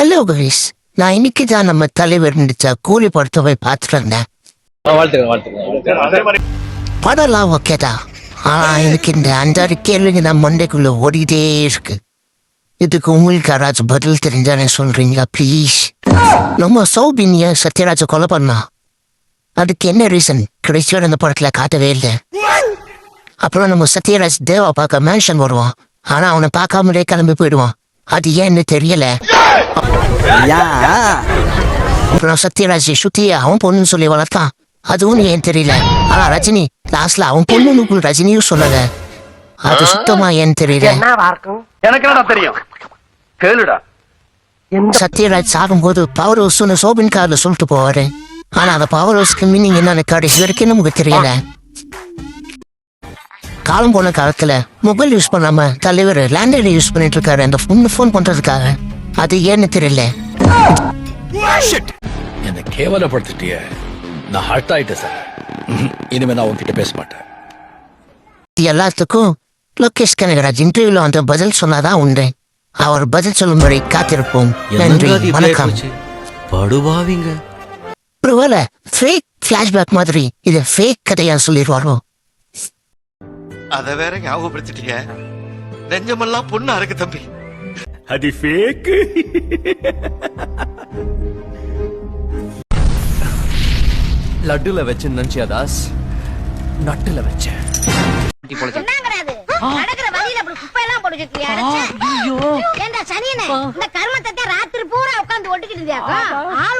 Hello Ganesh நான் இன்னைக்கு தான் நம்ம தலைவர் நடிச்ச கூலி படத்தை போய் பார்த்துட்டு வந்தேன் வாழ்த்துக்கிறேன் வாழ்த்துக்கிறேன் படம்லாம் ஓகே தான். ஆனா எனக்கு இந்த அஞ்சாறு கேள்விங்க நான் மண்டைக்குள்ள ஓடிட்டே இருக்கு. இதுக்கு உங்களுக்கு யாராச்சும் பதில் தெரிஞ்சானே சொல்றீங்களா ப்ளீஸ் நம்ம சௌபினிய சத்யராஜ கொலை பண்ணா. அதுக்கு என்ன ரீசன் கடைசியோட இந்த படத்துல காட்டவே இல்லை. அப்புறம் நம்ம சத்யராஜ் தேவா பார்க்க மேன்ஷன் வருவான். ஆனா அவனை பார்க்காமலே கிளம்பி போயிடுவான். அது ஏன்னு தெரியல. அப்புறம் சத்யராஜ் சுத்திய அவன் பொண்ணுன்னு சொல்லி வளர்த்தான் அதுவும் ஏன் தெரியல ஆனா ரஜினி லாஸ்ட்ல அவன் பொண்ணுன்னு ரஜினியும் சொல்லல அது சுத்தமா ஏன் தெரியல எனக்கு என்னடா தெரியும் கேளுடா சத்யராஜ் சாகும்போது பவர் ஹவுஸ்னு சோபின் கார்ல சொல்லிட்டு போவாரு ஆனா அந்த பவர் ஹவுஸ்க்கு மீனிங் என்னன்னு கடைசி வரைக்கும் நமக்கு தெரியல காலம் போன காலத்துல மொபைல் யூஸ் பண்ணாம தலைவர் லேண்ட்லைன் யூஸ் பண்ணிட்டு இருக்காரு அந்த பொண்ணு ஃபோன் பண்றதுக்காக அது ஏன்னு தெரியல என்னை கேவலப்படுத்திட்டிய. நான் ஹர்ட் ஆயிட்டேன் சார். இனிமே நான் உன்கிட்ட பேச மாட்டேன். எல்லாத்துக்கும் லோகேஷ் கனகராஜ் இன்டர்வியூல வந்து பதில் சொன்னாதான் உண்டு. அவர் பதில் சொல்லும்படி காத்திருப்போம். நன்றி வணக்கம். படுபாவிங்க ஒருவேளை ஃபேக் பிளாஷ்பேக் மாதிரி இது ஃபேக் கதையா சொல்லிடுவாரோ? அத வேற ஞாபகப்படுத்திட்டீங்க. நெஞ்சமெல்லாம் பொண்ணா இருக்கு தம்பி. அது ஃபேக் லட்டுல வச்சு நினைச்சியா தாஸ்? நட்டுல வச்சேன். ஏண்டா சனியனே இந்த கர்மத்தை ராத்திரி பூரா உட்கார்ந்து ஒட்டிக்கிட்டு இருந்தியாக்கா பாரு